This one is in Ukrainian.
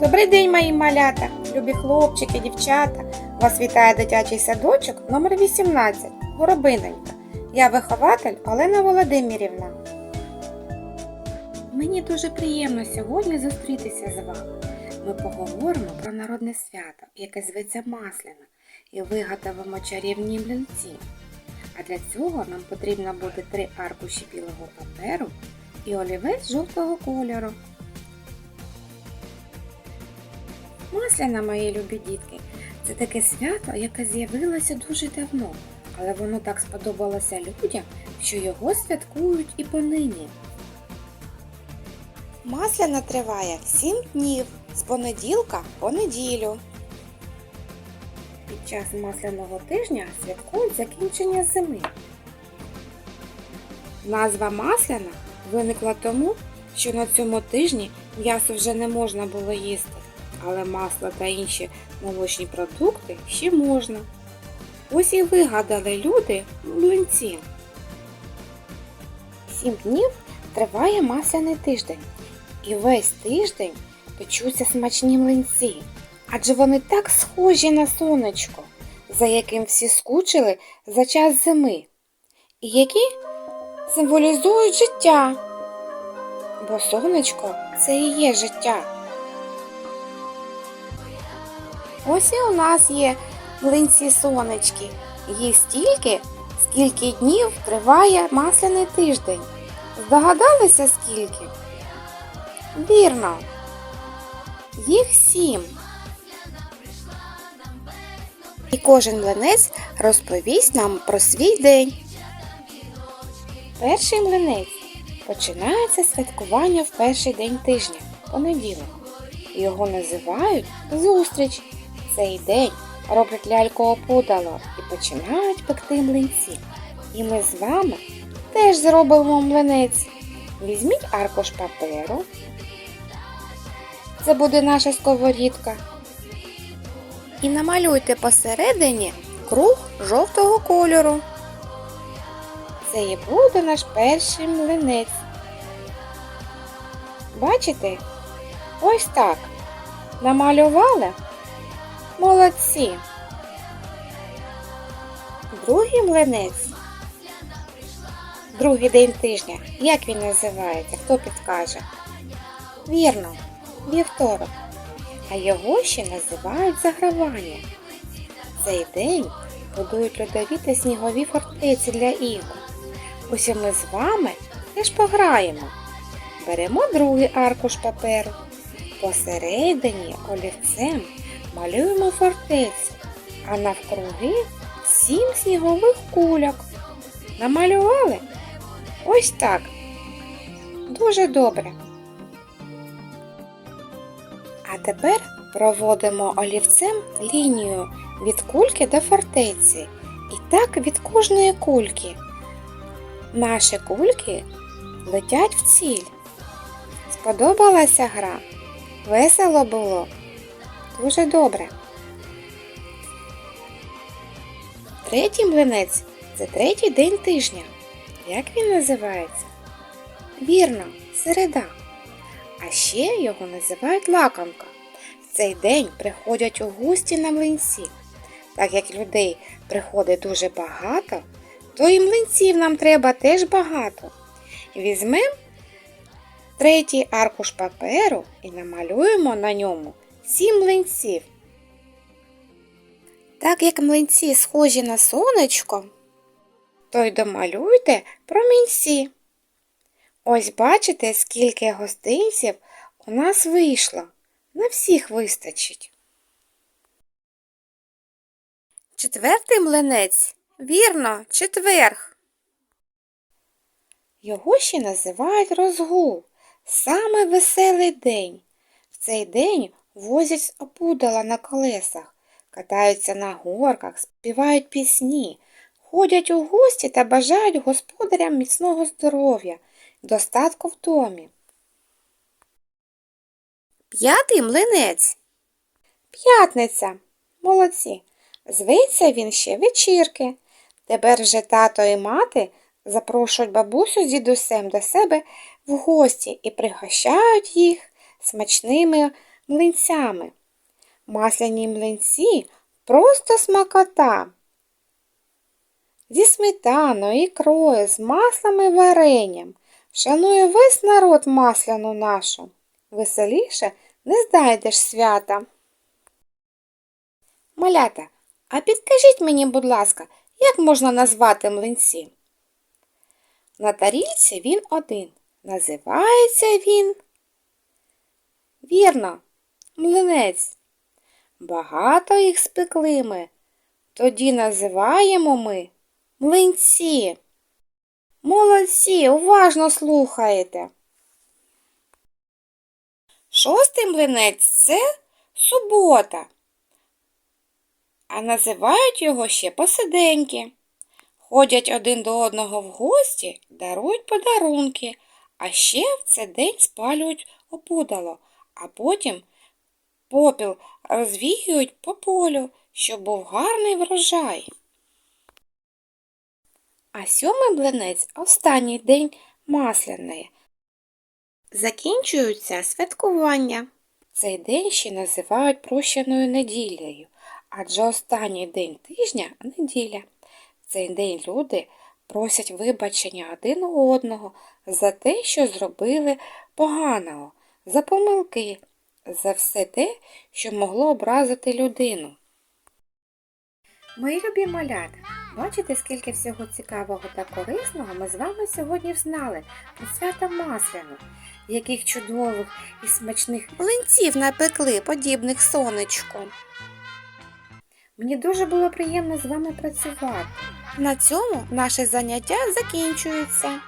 Добрий день, мої малята, любі хлопчики, дівчата. Вас вітає дитячий садочок номер 18 Горобиненька. Я вихователь Олена Володимирівна. Мені дуже приємно сьогодні зустрітися з вами. Ми поговоримо про народне свято, яке зветься Масляна, і виготовимо чарівні млинці. А для цього нам потрібно буде три аркуші білого паперу і олівець жовтого кольору. Масляна, мої любі дітки, це таке свято, яке з'явилося дуже давно, але воно так сподобалося людям, що його святкують і понині. Масляна триває 7 днів з понеділка по неділю. Під час масляного тижня святкують закінчення зими. Назва масляна виникла тому, що на цьому тижні м'ясо вже не можна було їсти, але масло та інші молочні продукти ще можна. Ось і вигадали люди млинці. Сім днів триває масляний тиждень, і весь тиждень печуться смачні млинці, адже вони так схожі на сонечко, за яким всі скучили за час зими, і які символізують життя. Бо сонечко це і є життя. Ось і у нас є млинці сонечки. Їх стільки, скільки днів триває масляний тиждень. Здогадалися скільки? Вірно. Їх сім. І кожен млинець розповість нам про свій день. Перший млинець починається святкування в перший день тижня, понеділок. Його називають зустріч. Цей день роблять ляльку опудало і починають пекти млинці. І ми з вами теж зробимо млинець. Візьміть аркуш паперу. Це буде наша сковорідка. І намалюйте посередині круг жовтого кольору. Це і буде наш перший млинець. Бачите? Ось так. Намалювали? Молодці. Другий млинець. Другий день тижня. Як він називається? Хто підкаже? Вірно, вівторок. А його ще називають загравання. Цей день будують льодові та снігові фортеці для ігор. Ось ми з вами теж пограємо. Беремо другий аркуш паперу. Посередині олівцем малюємо фортецю, а навкруги сім снігових кульок. Намалювали? Ось так. Дуже добре. А тепер проводимо олівцем лінію від кульки до фортеці. І так від кожної кульки. Наші кульки летять в ціль. Сподобалася гра? Весело було? Дуже добре. Третій млинець це третій день тижня. Як він називається? Вірно, середа. А ще його називають лакомка. В цей день приходять у гості на млинці. Так як людей приходить дуже багато, то і млинців нам треба теж багато. Візьмемо третій аркуш паперу і намалюємо на ньому сім млинців. Так як млинці схожі на сонечко, то й домалюйте промінці. Ось бачите, скільки гостинців у нас вийшло. На всіх вистачить. Четвертий млинець. Вірно, четверг. Його ще називають розгул. Саме веселий день. В цей день возять опудала на колесах, катаються на горках, співають пісні, ходять у гості та бажають господарям міцного здоров'я, достатку в домі. П'ятий млинець. П'ятниця. Молодці. Зветься він ще вечірки. Тепер вже тато і мати запрошують бабусю з дідусем до себе в гості і пригощають їх смачними млинцями. Масляні млинці просто смакота. Зі сметаною, ікрою, з маслом і варенням. Шанує весь народ масляну нашу. Веселіше не знайдеш свята. Малята, а підкажіть мені, будь ласка, як можна назвати млинці? На тарілці він один. Називається він. Вірно, млинець. Багато їх спекли ми. Тоді називаємо ми млинці. Молодці, уважно слухаєте. Шостий млинець це субота. А називають його ще посиденьки. Ходять один до одного в гості, дарують подарунки, а ще в цей день спалюють опудало, а потім попіл розвіюють по полю, щоб був гарний врожай. А сьомий блинець останній день масляної. Закінчуються святкування. Цей день ще називають прощеною неділею, адже останній день тижня неділя. Цей день люди просять вибачення один у одного за те, що зробили поганого, за помилки, за все те, що могло образити людину. Мої любі малята, бачите, скільки всього цікавого та корисного ми з вами сьогодні взнали про свято Масляну, яких чудових і смачних млинців напекли, подібних сонечку. Мені дуже було приємно з вами працювати. На цьому наше заняття закінчується.